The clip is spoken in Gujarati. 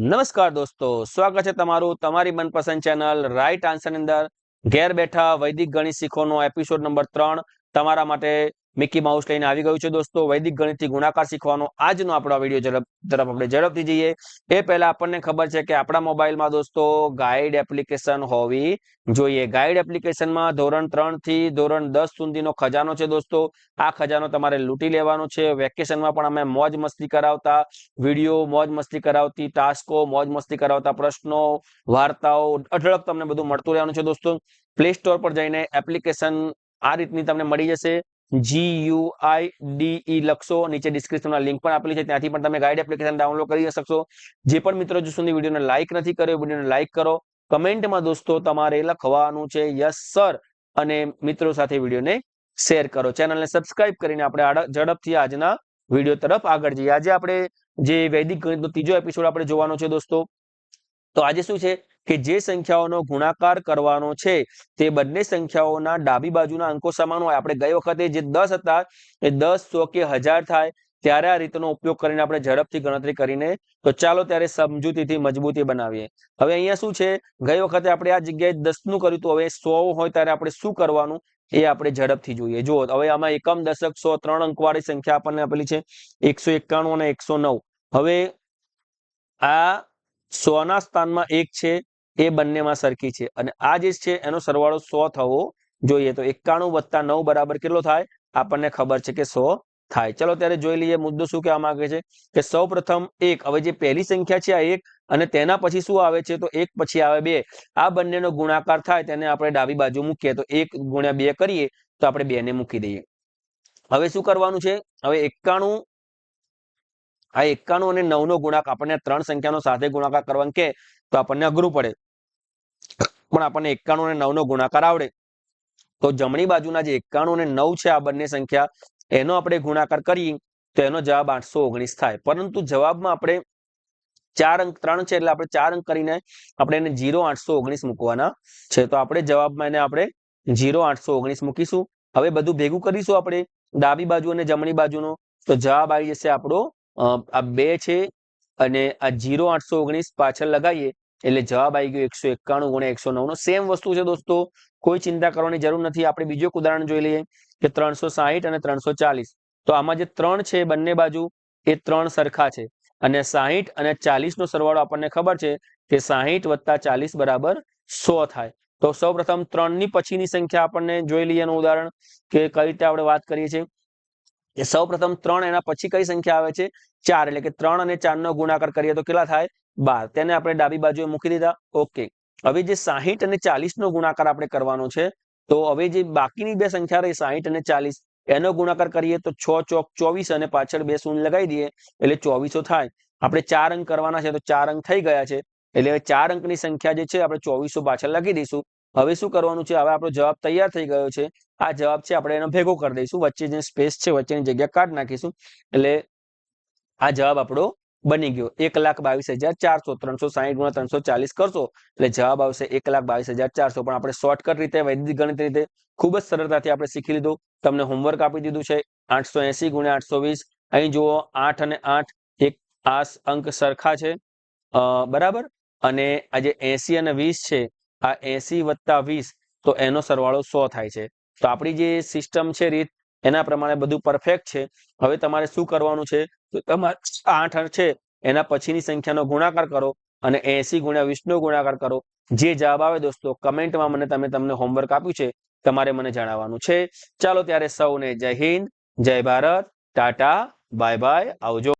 નમસ્કાર દોસ્તો, સ્વાગત છે તમારું તમારી મનપસંદ ચેનલ રાઈટ આન્સરની અંદર. ઘેર બેઠા વૈદિક ગણિત શીખવાનો એપિસોડ નંબર ત્રણ તમારા માટે મિકી માઉસ લઈને આવી ગયું છે દોસ્તો. વૈદિક ગણિતથી ગુણાકાર શીખવાનો આજનો આપણો વીડિયો ઝડપ તરફ આપણે ઝડપથી જઈએ. એ પહેલા આપણને ખબર છે કે આપણા મોબાઈલમાં દોસ્તો ગાઈડ એપ્લિકેશન હોવી જોઈએ. ગાઈડ એપ્લિકેશનમાં ધોરણ ત્રણથી ધોરણ દસ સુધીનો ખજાનો છે દોસ્તો. આ ખજાનો તમારે લૂંટી લેવાનો છે. વેકેશનમાં પણ અમે મોજ મસ્તી કરાવતા વીડિયો મોજ મસ્તી કરાવતી ટાસ્કો મોજ મસ્તી કરાવતા, પ્રશ્નો, વાર્તાઓ, અઢળક તમને બધું મળતું રહેવાનું છે દોસ્તો. પ્લે સ્ટોર પર જઈને એપ્લિકેશન આ રીતની તમને મળી જશે. G you I D E લખશો, નીચે ડિસ્ક્રિપ્શનમાં લિંક પણ આપેલી છે, ત્યાંથી પણ તમે ગાઈડ એપ્લિકેશન ડાઉનલોડ કરી શકશો. જે પણ મિત્રો જો સુધી વિડીયોને લાઈક નથી કર્યો, વિડીયોને લાઈક કરો. કમેન્ટમાં દોસ્તો તમારે લખવાનું છે યસ સર અને મિત્રો સાથે વિડીયોને શેર કરો. ચેનલને સબસ્ક્રાઇબ કરીને આપણે ઝડપથી આજના વીડિયો તરફ આગળ જઈએ. આજે આપણે જે વૈદિક ગણિતનો ત્રીજો એપિસોડ આપણે જોવાનો છે દોસ્તો તો આજે શું છે કે જે સંખ્યાઓનો ગુણાકાર કરવાનો છે, તે બંને સંખ્યાઓના ડાબી બાજુના અંકો સમાન હોય. આપણે ગઈ વખતે જે દસ હતા, એ દસ સો કે હજાર થાય, ત્યારે આ રીતનો ઉપયોગ કરીને આપણે ઝડપથી ગણતરી કરીને, તો ચાલો ત્યારે સમજૂતીથી મજબૂતી બનાવીએ. હવે અહીંયા શું છે, ગઈ વખતે આપણે આ જગ્યાએ દસનું કર્યું હતું, હવે સો હોય ત્યારે આપણે શું કરવાનું, એ આપણે ઝડપથી જોઈએ. જુઓ, હવે આમાં એકમ દશક સો ત્રણ અંકવાળી સંખ્યા આપણને આપેલી છે, એકસો એકાણું અને એકસો નવ. હવે આ સો ના સ્થાનમાં એક છે, એ બંનેમાં સરખી છે. અને આ જે છે, એનો સરવાળો સો થવો જોઈએ. તો એકાણું વત્તા નવ બરાબર કેટલો થાય? આપણને ખબર છે કે સો થાય. ચલો ત્યારે જોઈ લઈએ મુદ્દો શું કહેવા માંગે છે કે સૌ પ્રથમ એક, હવે જે પહેલી સંખ્યા છે આ એક અને તેના પછી શું આવે છે? તો એક પછી આવે બે. આ બંનેનો ગુણાકાર થાય તેને આપણે ડાબી બાજુ મૂકીએ. તો એક ગુણ્યા બે કરીએ તો આપણે બે ને મૂકી દઈએ. હવે શું કરવાનું છે? હવે એકાણું આ એકાણું અને નવ નો ગુણાક આપણને ત્રણ સંખ્યાનો સાથે ગુણાકાર કરવાનું કે તો આપણને અઘરું પડે. પણ આપણને એકાણું અને નવ નો ગુણાકાર આવડે. તો જમણી બાજુના જે એકાણું અને નવ છે આ બંને સંખ્યા, એનો આપણે ગુણાકાર કરીએ તો એનો જવાબ આઠસો ઓગણીસ થાય. પરંતુ જવાબમાં આપણે ચાર અંક, ત્રણ છે એટલે આપણે ચાર અંક કરીને આપણે એને જીરો આઠસો ઓગણીસ મૂકવાના છે. તો આપણે જવાબમાં એને આપણે જીરો આઠસો ઓગણીસ મૂકીશું. હવે બધું ભેગું કરીશું આપણે ડાબી બાજુ અને જમણી બાજુનો. તો જવાબ આવી જશે આપણો આ બે છે અને આ જીરો આઠસો ઓગણીસ પાછળ લગાવીએ એટલે જવાબ આવી ગયો એકસો એકાણું ગુણ્યા એકસો નવ નો સેમ વસ્તુ છે દોસ્તો. કોઈ ચિંતા કરવાની જરૂર નથી. આપણે બીજું એક ઉદાહરણ જોઈ લઈએ કે ત્રણસો સાહીઠ અને ત્રણસો ચાલીસ. તો આમાં જે ત્રણ છે બંને બાજુ, એ ત્રણ સરખા છે. અને સાહીઠ અને ચાલીસ નો સરવાળો આપણને ખબર છે કે સાહીઠ વત્તા ચાલીસ બરાબર સો થાય. તો સૌ પ્રથમ ત્રણની પછીની સંખ્યા આપણને જોઈ લઈએ એનું ઉદાહરણ કે કઈ રીતે આપણે વાત કરીએ છીએ. કે સૌ પ્રથમ ત્રણ એના પછી કઈ સંખ્યા આવે છે? ચાર, એટલે કે ત્રણ અને ચાર નો ગુણાકાર કરીએ તો કેટલા થાય? બાર. તેને આપણે ડાબી બાજુએ મૂકી દીધા. ઓકે. હવે જે સાહીઠ અને ચાલીસ નો ગુણાકાર આપણે કરવાનો છે, તો હવે જે બાકીની બે સંખ્યા રહી, સાહીઠ અને ચાલીસ, એનો ગુણાકાર કરીએ તો છ, ચોક, ચોવીસ અને પાછળ બે શૂન્ય લગાવી દઈએ, એટલે ચોવીસો થાય. આપણે ચાર અંક કરવાના છે, તો ચાર અંક થઈ ગયા છે. એટલે ચાર અંકની સંખ્યા જે છે, આપણે ચોવીસો પાછળ લખી દઈશું. હવે શું કરવાનું છે? હવે આપણો જવાબ તૈયાર થઈ ગયો છે. આ જવાબ છે, આપણે એનો ભેગો કરી દઈશું. વચ્ચે જે સ્પેસ છે, વચ્ચેની જગ્યા કાઢ નાખીશું. એટલે આ જવાબ આપણો બની ગયો. એક લાખ બાવીસ હજાર ચારસો, ત્રણસો સાહીઠ ગુણ્યા ત્રણસો ચાલીસ કરશો. એટલે જવાબ આવશે એક લાખ બાવીસ હજાર ચારસો. પણ આપણે શોર્ટકટ રીતે, વૈદિક ગણિત રીતે ખૂબ જ સરળતાથી આપણે શીખી લીધું. તમને હોમવર્ક આપી દીધું છે. આઠસો એસી ગુણ્યા આઠસો વીસ. અહીં જુઓ, આઠ અને આઠ એક આ અંક સરખા છે. બરાબર? અને આજે એસી અને વીસ છે આ એસી વત્તા વીસ, તો એનો સરવાળો સો થાય છે. તો આપણી જે સિસ્ટમ છે રીત, એના પ્રમાણે બધું પરફેક્ટ છે. હવે તમારે શું કરવાનું છે? તો તમારે આઠ છે, એના પછીની સંખ્યાનો ગુણાકાર કરો અને એસી ગુણ્યા વીસ નો ગુણાકાર કરો. જે જવાબ આવે દોસ્તો, કમેન્ટમાં મને તમે તમને હોમવર્ક આપ્યું છે, તમારે મને જણાવવાનું છે. ચાલો ત્યારે સૌને જય હિન્દ, જય ભારત, ટાટા, બાય બાય, આવજો.